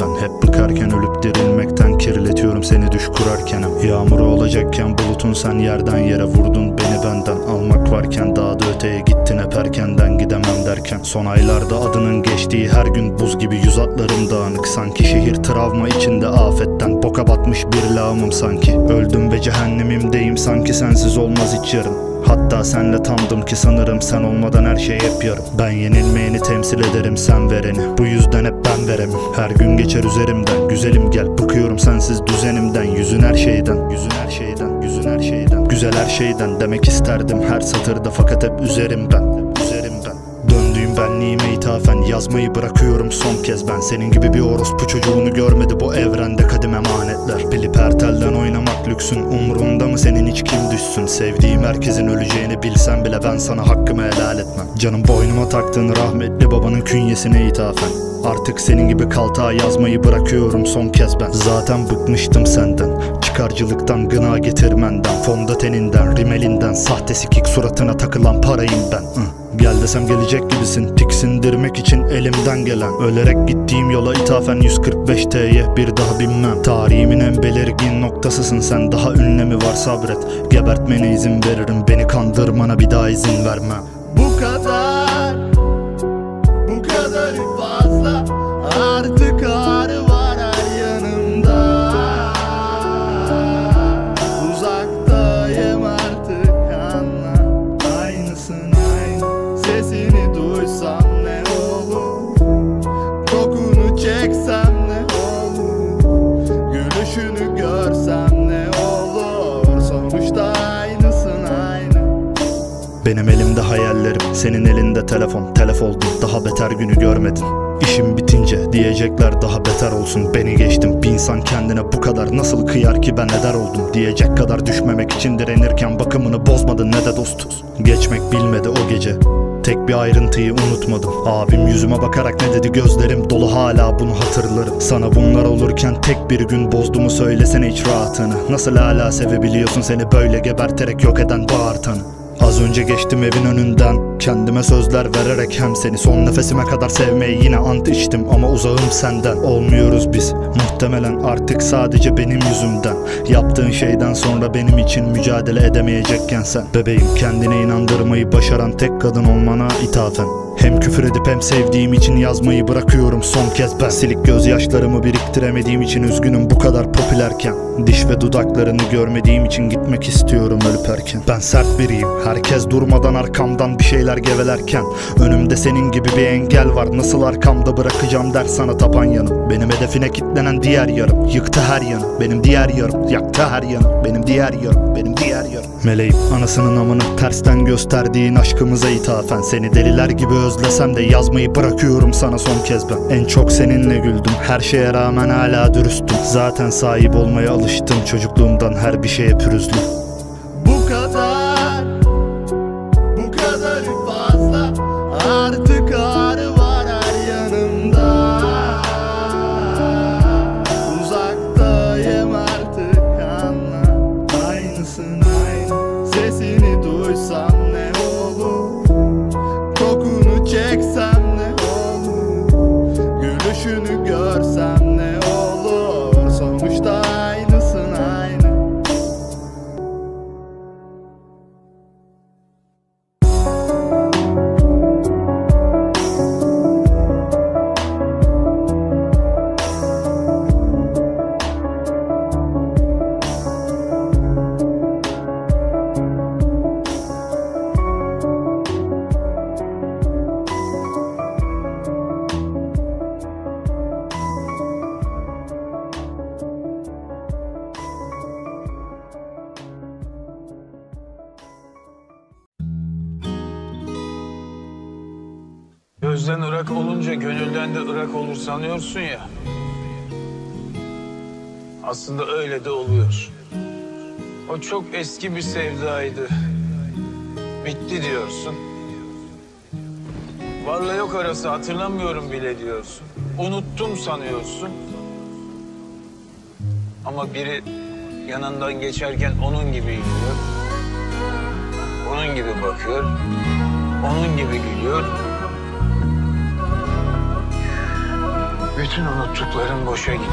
ben Hep bıkarken ölüp dirilmekten kirletiyorum seni düş kurarken. Yağmuru olacakken bulutun sen yerden yere vurdun beni benden. Almak varken daha da öteye gittin hep erkenden gidemem derken. Son aylarda adının geçtiği her gün buz gibi yüz atlarım dağınık. Sanki şehir travma içinde afetten boka batmış bir lağımım sanki. Öldüm ve cehennemimdeyim sanki sensiz olmaz hiç yarın Hatta senle tamdım ki sanırım sen olmadan her şey hep yarım. Ben yenilmeyeni temsil ederim sen vereni. Bu yüzden hep ben veremem. Her gün geçer üzerimden. Güzelim gel bıkıyorum sensiz düzenimden. Yüzün her şeyden Yüzün her şeyden Yüzün her şeyden. Güzel her şeyden demek isterdim. Her satırda Fakat Hep üzerimden Benliğime ithafen yazmayı bırakıyorum son kez. Ben Senin gibi bir orospu çocuğunu görmedi bu evrende kadim emanetler. Bilip her telden oynamak lüksün. Umrunda mı senin hiç kim düşsün? Sevdiğim herkesin öleceğini bilsem bile ben sana hakkımı helal etmem. Canım boynuma taktığın rahmetli babanın künyesine ithafen. Artık senin gibi kaltağa yazmayı bırakıyorum son kez ben. Zaten bıkmıştım senden Çıkarcılıktan gına getirmenden Fondöteninden, rimelinden Sahte sikik suratına takılan parayım ben. Hı. Gel desem gelecek gibisin. Tiksindirmek için elimden gelen. Ölerek gittiğim yola ithafen 145T'ye bir daha binmem. Tarihimin en belirgin noktasısın sen. Daha ünlemi var sabret. Gebertmene izin veririm. Beni kandırmana bir daha izin vermem senin elinde telefon Telef oldun, daha beter günü görmedin İşim bitince diyecekler daha beter olsun. Beni geçtim, bir insan kendine bu kadar nasıl kıyar ki ben eder oldum? Diyecek kadar düşmemek için direnirken bakımını bozmadın ne de dostuz Geçmek bilmedi o gece. Tek bir ayrıntıyı unutmadım. Abim yüzüme bakarak ne dedi? Gözlerim dolu hala bunu hatırlarım. Sana bunlar olurken tek bir gün bozduğumu söylesene hiç rahatını. Nasıl hala sevebiliyorsun seni böyle geberterek yok eden bağırtanı Az önce geçtim evin önünden. Kendime sözler vererek hem seni Son nefesime kadar sevmeyi yine ant içtim. Ama uzağım senden. Olmuyoruz biz. Muhtemelen artık sadece benim yüzümden. Yaptığın şeyden sonra benim için mücadele edemeyecekken sen. Bebeğim kendine inandırmayı başaran tek kadın olmana ithafen hem küfür edip hem sevdiğim için yazmayı bırakıyorum son kez ben. Silik gözyaşlarımı biriktiremediğim için üzgünüm bu kadar popülerken. Diş ve dudaklarını görmediğim için gitmek istiyorum ölüp erken. Ben sert biriyim herkes durmadan arkamdan bir şeyler gevelerken. Önümde senin gibi bir engel var nasıl arkamda bırakacağım der sana tapan yanım. Benim hedefine kitlenen diğer yarım. Yıktı her yanı Benim diğer yarım. Yaktı her yanı Benim diğer yarım benim Meleğim anasının amını tersten gösterdiğin aşkımıza ithafen. Seni deliler gibi özlesem de yazmayı bırakıyorum sana son kez ben. En çok seninle güldüm her şeye rağmen hala dürüstüm. Zaten sahip olmaya alıştım çocukluğumdan her bir şeye pürüzlü olunca gönülden de ırak olur sanıyorsun ya. Aslında öyle de oluyor. O çok eski bir sevdaydı. Bitti diyorsun. Varla yok arası hatırlamıyorum bile diyorsun. Unuttum sanıyorsun. Ama biri yanından geçerken onun gibi yürüyor. Onun gibi bakıyor. Onun gibi gülüyor. Bütün unuttukların boşa gidiyor.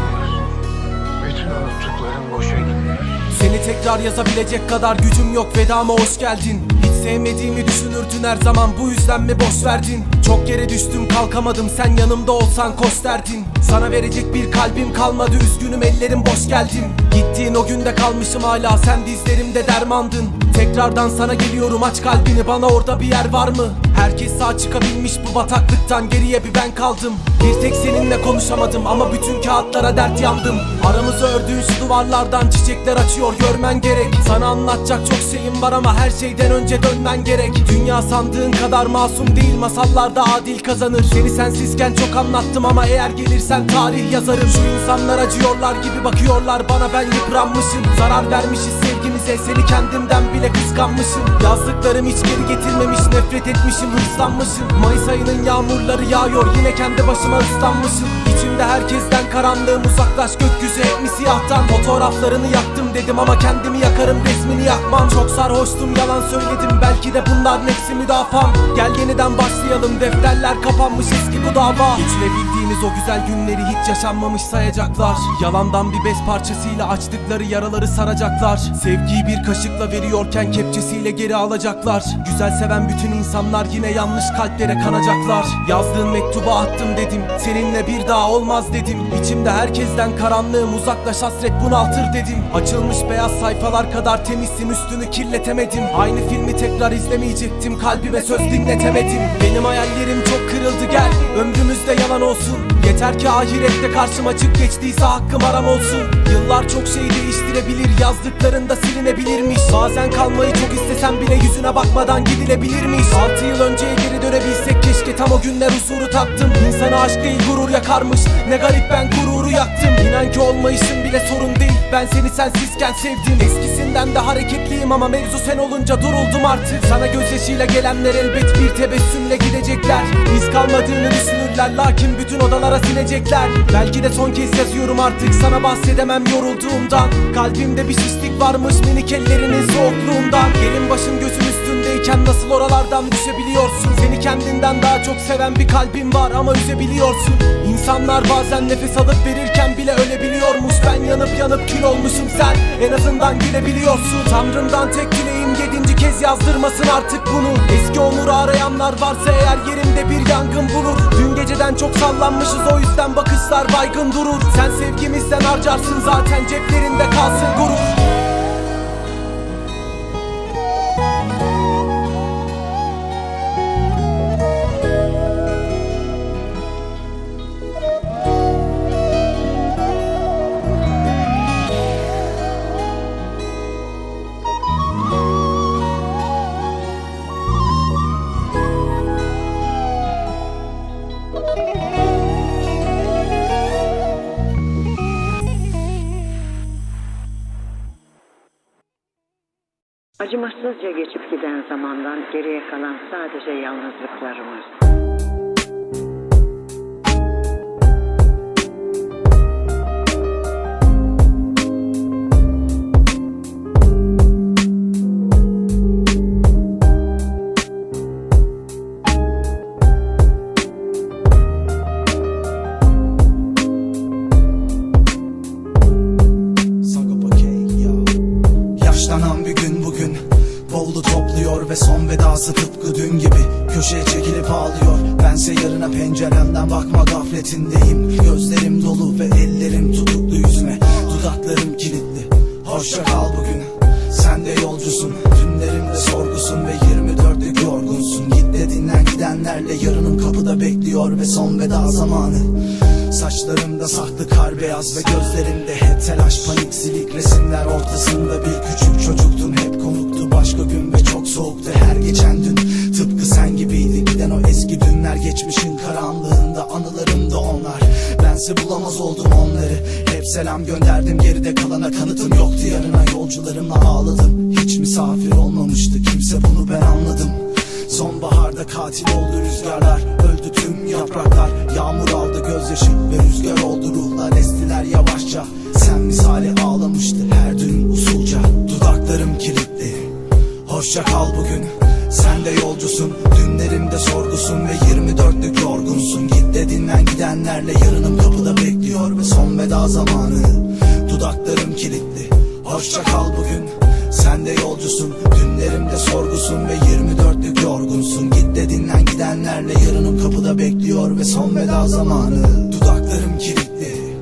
Bütün unuttukların boşa gidiyor. Seni tekrar yazabilecek kadar gücüm yok vedama hoş geldin. Hiç sevmediğimi düşünürdün her zaman bu yüzden mi boş verdin? Çok yere düştüm kalkamadım sen yanımda olsan koş derdin. Sana verecek bir kalbim kalmadı üzgünüm ellerim boş geldim. Gittiğin o günde kalmışım hala sen dizlerimde dermandın Tekrardan sana geliyorum aç kalbini. Bana orada bir yer var mı? Herkes sağ çıkabilmiş bu bataklıktan. Geriye bir ben kaldım. Bir tek seninle konuşamadım ama bütün kağıtlara dert yandım. Aramızı ördüğün şu duvarlardan çiçekler açıyor görmen gerek. Sana anlatacak çok şeyim var ama her şeyden önce dönmen gerek. Dünya sandığın kadar masum değil masallarda adil kazanır. Seni sensizken çok anlattım ama eğer gelirsen tarih yazarım. Şu insanlar acıyorlar gibi bakıyorlar bana ben yıpranmışım. Zarar vermişiz sevgimize seni kendimden bile kıskanmışım. Yazdıklarım hiç geri getirmemiş nefret etmişim hırslanmışım. Mayıs ayının yağmurları yağıyor yine kendi başıma ıslanmışım. İçimde herkesten karanlığım uzaklaş gökyüzü hep mi siyahtan. Fotoğraflarını yaktım dedim ama kendimi yakarım resmini yakmam. Çok sarhoştum yalan söyledim belki de bunların hepsi müdafam. Gel yeniden başlayalım defterler kapanmış eski bu dava Geçirebildiğimiz o güzel günleri hiç yaşanmamış sayacaklar. Yalandan bir bez parçasıyla açtıkları yaraları saracaklar. Sevgiyi bir kaşıkla veriyorken kepçesiyle geri alacaklar. Güzel seven bütün insanlar yine yanlış kalplere kanacaklar. Yazdığın mektubu attım dedim Seninle bir daha olmaz dedim. İçimde herkesten karanlığım uzaklaş hasret bunaltır dedim. Açılmış beyaz sayfalar kadar temizsin üstünü kirletemedim. Aynı filmi tekrar izlemeyecektim kalbime söz dinletemedim. Benim hayallerim çok kırıldı gel. Ömrümüzde yalan olsun Yeter ki ahirette karşıma çık geçtiyse hakkım aram olsun. Yıllar çok şey değiştirebilir yazdıklarında silinebilirmiş. Bazen kalmayı çok istesem bile yüzüne bakmadan gidilebilirmiş. Altı yıl önceye geri dönebilsek keşke tam o günler huzuru tattım İnsanı aşk değil gurur yakarmış. Ne garip ben gururu yaktım. İnan ki olmayışın bile sorun değil. Ben seni sensizken sevdim. Eskisinden de hareketliyim ama mevzu sen olunca duruldum artık. Sana gözyaşıyla gelenler elbet bir tebessümle gidecekler. Biz kalmadığını düşünürler lakin bütün odalara silecekler Belki de son kez yazıyorum artık. Sana bahsedemem yorulduğumdan. Kalbimde bir şişlik varmış minik ellerinin soğukluğundan Gelin başım gözüm üstündeyken nasıl oralardan düşebiliyorsun? Seni kendinden daha çok seven bir kalbim var ama üzebiliyorsun. İnsanlar bazen nefes alıp verirken bile ölebiliyormuş. Ben yanıp yanıp kül olmuşum sen en azından gülebiliyorsun. Tanrımdan tek dileğim yedinci kez yazdırmasın artık bunu. Eski onuru arayanlar varsa eğer yerimde bir yangın bulur. Dün geceden çok sallanmışız o yüzden bakışlar baygın durur. Sen sevgimizden harcarsın zaten ceplerinde kalsın gurur Acımasızca geçip giden zamandan geriye kalan sadece yalnızlıklarımız. Yaşlanan bir gün bugün. Bavulu topluyor ve son vedası tıpkı dün gibi. Köşeye çekilip ağlıyor. Bense yarına penceremden bakma gafletindeyim. Gözlerim dolu ve ellerim tutuklu yüzüme. Dudaklarım kilitli. Hoşça kal bugün. Sen de yolcusun. Dünlerimde sorgusun ve 24'lük yorgunsun. Git de dinlen gidenlerle yarınım kapıda bekliyor ve son veda zamanı Saçlarımda saklı kar beyaz ve gözlerimde hep telaş panik silik resimler ortasında bir küçük çocuktum. Hep konuktu başka gün ve çok soğuktu her geçen dün tıpkı sen gibiydi giden o eski dünler geçmişin karanlığında anılarımda onlar. Bense bulamaz oldum onları hep selam gönderdim. Geride kalana kanıtım yoktu yarına yolcularımla ağladım. Hiç misafir olmamıştı kimse bunu ben anladım Sonbaharda katil oldu rüzgarlar Öldü tüm yapraklar. Yağmur aldı gözyaşı ve rüzgar oldu ruhlar. Estiler yavaşça Sen misali ağlamıştı her dün usulca. Dudaklarım kilitli. Hoşça kal bugün Sen de yolcusun. Dünlerimde sorgusun Ve 24'lük yorgunsun. Git de dinlen gidenlerle Yarınım kapıda bekliyor Ve son veda zamanı. Dudaklarım kilitli. Hoşça kal bugün Sen de yolcusun Dünlerimde sorgusun Ve 24'lük yorgunsun. Git de dinlen gidenlerle Yarınım kapıda bekliyor Ve son veda zamanı. Dudaklarım kilitli.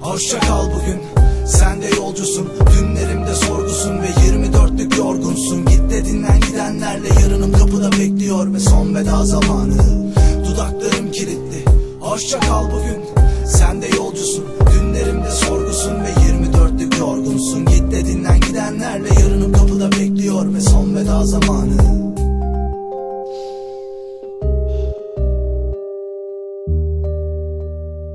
Hoşça kal bugün. Sen de yolcusun. Dünlerimde sorgusun Ve 24'lük yorgunsun. Git de dinlen gidenlerle Yarınım kapıda bekliyor Ve son veda zamanı. Dudaklarım kilitli. Hoşça kal bugün. Sen de yolcusun. Dünlerimde sorgusun Ve 24'lük yorgunsun veda zamanı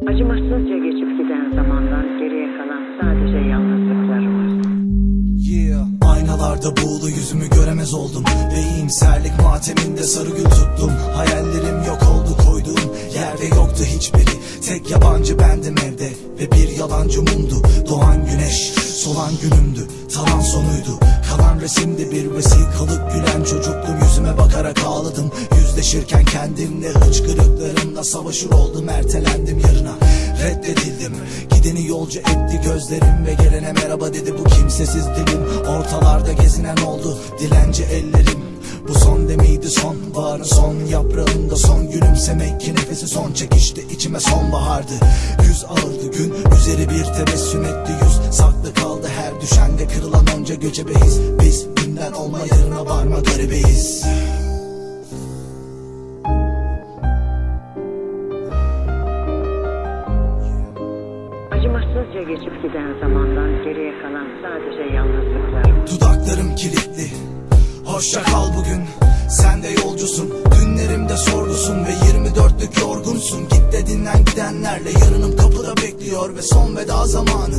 Acımasızca geçip giden zamandan geriye kalan sadece yalnızlıklar var. Yeah. Aynalarda buğulu yüzümü göremez oldum. Ve iyimserlik mateminde sarı gül tuttum. Hayallerim yok oldu koyduğum. Yerde yoktu hiçbiri. Tek yabancı bendim evde ve bir yalancı mumdu. Doğan güneş solan günümdü. Talan sonuydu. Kalan resimde bir vesikalık gülen çocuktum. Yüzüme bakarak ağladım. Yüzleşirken kendimle hıçkırıklarımla savaşır oldum. Ertelendim yarına reddedildim. Gideni yolcu etti gözlerim ve gelene merhaba dedi. Bu kimsesiz dilim. Ortalarda gezinen oldu dilenci ellerim. Bu son demeydi son Baharın son yaprağında son Gülümsemek ki nefesi son. Çekişti içime sonbahardı. Yüz ağırdı gün üzeri bir tebessüm etti yüz. Saklı kaldı her düşende kırılan onca göcebeyiz Biz günden olma yarına varma garibeyiz geçip giden zamandan geriye kalan sadece yalnızlıklar. Dudaklarım kilitli. Hoşça kal bugün. Sen de yolcusun. Günlerimde sorgusun Ve 24'lük yorgunsun. Git de dinlen gidenlerle Yarınım kapıda bekliyor Ve son veda zamanı.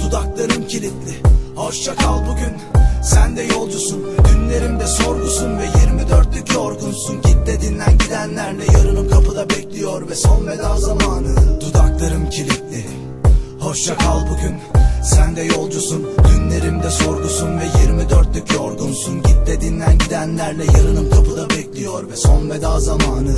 Dudaklarım kilitli. Hoşça kal bugün. Sen de yolcusun. Günlerimde sorgusun Ve 24'lük yorgunsun. Git de dinlen gidenlerle Yarınım kapıda bekliyor Ve son veda zamanı. Dudaklarım kilitli Hoşça kal bugün. Sen de yolcusun Dünlerimde sorgusun Ve 24'lük yorgunsun. Git de dinlen gidenlerle Yarınım kapıda bekliyor Ve son veda zamanı.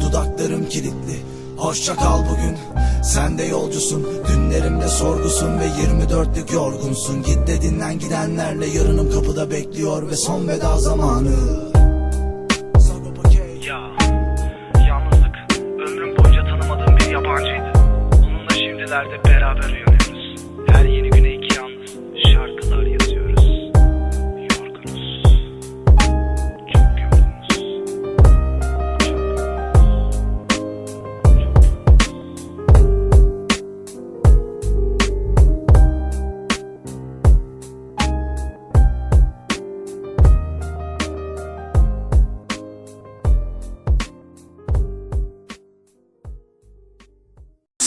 Dudaklarım kilitli. Hoşça kal bugün. Sen de yolcusun Dünlerimde sorgusun Ve 24'lük yorgunsun. Git de dinlen gidenlerle Yarınım kapıda bekliyor Ve son veda zamanı herhalde beraber you.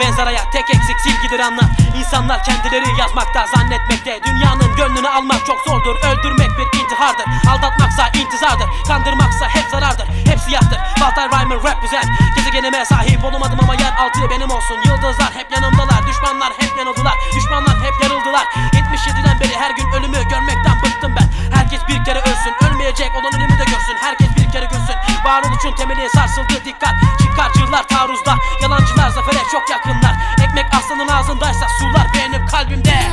benzer hayat tek eksik silgidir anlar. İnsanlar kendileri yazmakta zannetmekte. Dünyanın gönlünü almak çok zordur. Öldürmek bir intihardır. Aldatmaksa intizardır. Kandırmaksa hep zarardır. Hep siyahtır. Walter Rhymer güzel Gezegenime sahip olamadım ama yer altı benim olsun. Yıldızlar hep yanımdalar. Düşmanlar hep yanıldılar. Düşmanlar hep yarıldılar 77'den beri her gün ölümü görmekten bıktım ben. Herkes bir kere ölsün. Ölmeyecek olan ölümü de görsün. Herkes kere gülsün Varoluşun temeli sarsıldı dikkat. Çıkarcılar taarruzda. Yalancılar zafere çok yakınlar. Ekmek aslanın ağzındaysa sular benim kalbimde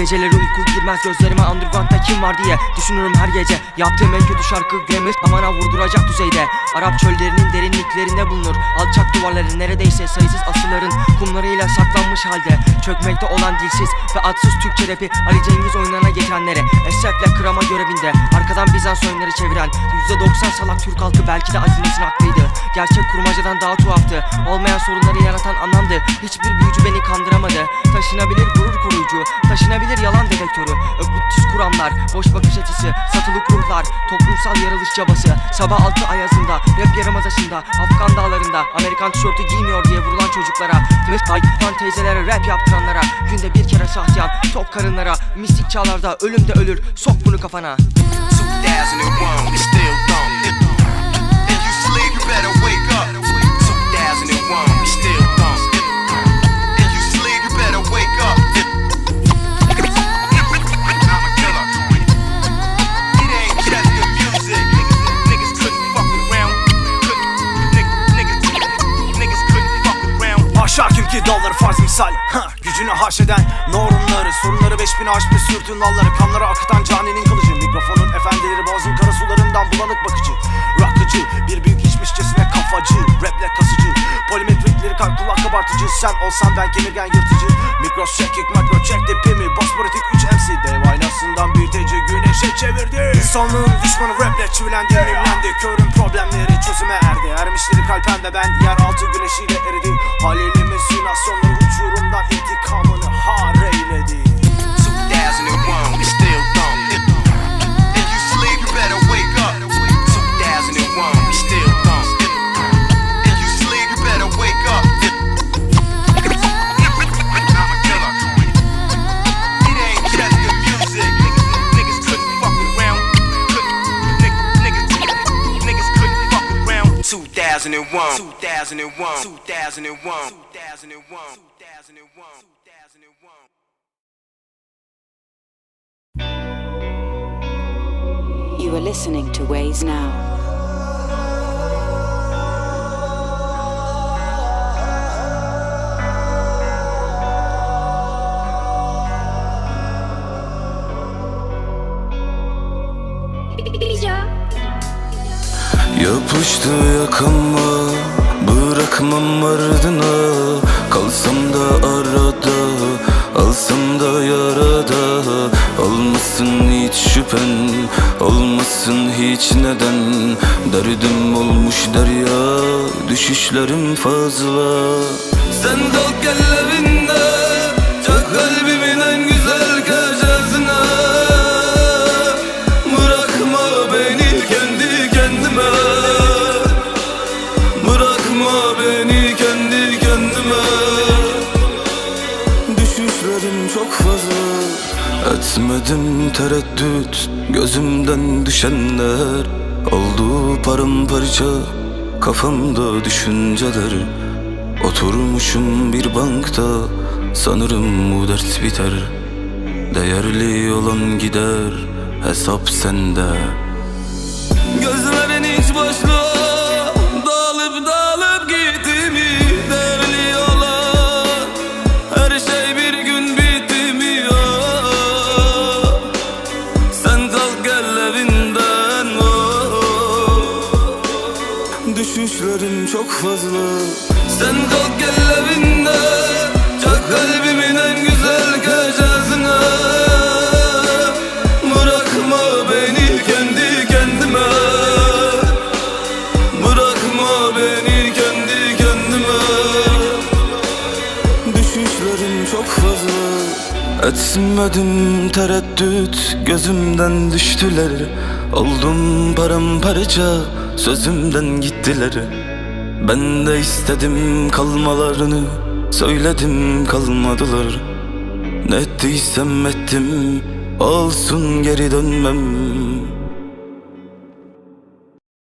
Geceleri uyku girmez gözlerime underground'da kim var diye Düşünürüm her gece. Yaptığım en kötü şarkı Grammy Amana vurduracak düzeyde. Arap çöllerinin derinliklerinde bulunur Alçak duvarların neredeyse sayısız asırların Kumlarıyla saklanmış halde. Çökmekte olan dilsiz ve adsız Türkçe rapi Ali Cengiz oyunlarına getirenlere Esefle kırama görevinde. Arkadan Bizans oyunları çeviren %90 salak Türk halkı belki de Azines'in haklıydı Gerçek kurmacadan daha tuhaftı. Olmayan sorunları yaratan anlamdı Hiçbir büyücü beni kandıramadı. Taşınabilir gurur koruyucu Taşınabilir yalan dedektörü. Öklüptüz kuramlar Boş bakış açısı Satılık ruhlar Toplumsal yaralış çabası. Sabah altı ayazında Rap yarımadasında Afgan dağlarında Amerikan tişörtü giymiyor diye vurulan çocuklara. Tımıs Fan teyzelere rap yaptıranlara Günde bir kere sahtiyan Tok karınlara. Mistik çağlarda ölüm de ölür Sok bunu kafana. 2001, it's still dumb. Aşmış sürtün nalları Kanları akıtan caninin kılıcı. Mikrofonun efendileri boğazın kara sularından bulanık bakıcı. Rakıcı bir büyük içmişçesine kafacı. Raple kasıcı Polimetrikleri kalk kulak kabartıcı. Sen olsan ben kemirgen yırtıcı. Mikros çekik makro çek tipimi. Bospolitik 3 MC Dev aynasından büyüteci güneşe çevirdi. İnsanlığın düşmanı raple çivilendi mimlendi Körün problemleri çözüme erdi. Ermişleri kalpen ve ben yeraltı güneşiyle eridi. Halil'imin simülasyonları 2001, 2001, 2001, 2001, 2001. You are listening to Ways Now. Yapıştı yakama Bırakmam ardına. Kalsam da arada Alsam da yarada. Olmasın hiç şüphen Olmasın hiç neden. Derdim olmuş derya Düşüşlerim fazla. Sen kalk gel evinde Çak kalbimin Etmedim tereddüt Gözümden düşenler. Oldu paramparça Kafamda düşünceler. Oturmuşum bir bankta Sanırım bu dert biter. Değerli olan gider Hesap sende çok fazla Sen kalk gel evinden Çak kalbimin en güzel köşesine Bırakma beni kendi kendime. Bırakma beni kendi kendime. Düşüşlerim çok fazla. Etmedim tereddüt Gözümden düştüler. Oldum paramparça Sözümden gittiler Ben de istedim kalmalarını Söyledim kalmadılar. Ne ettiysem ettim Olsun geri dönmem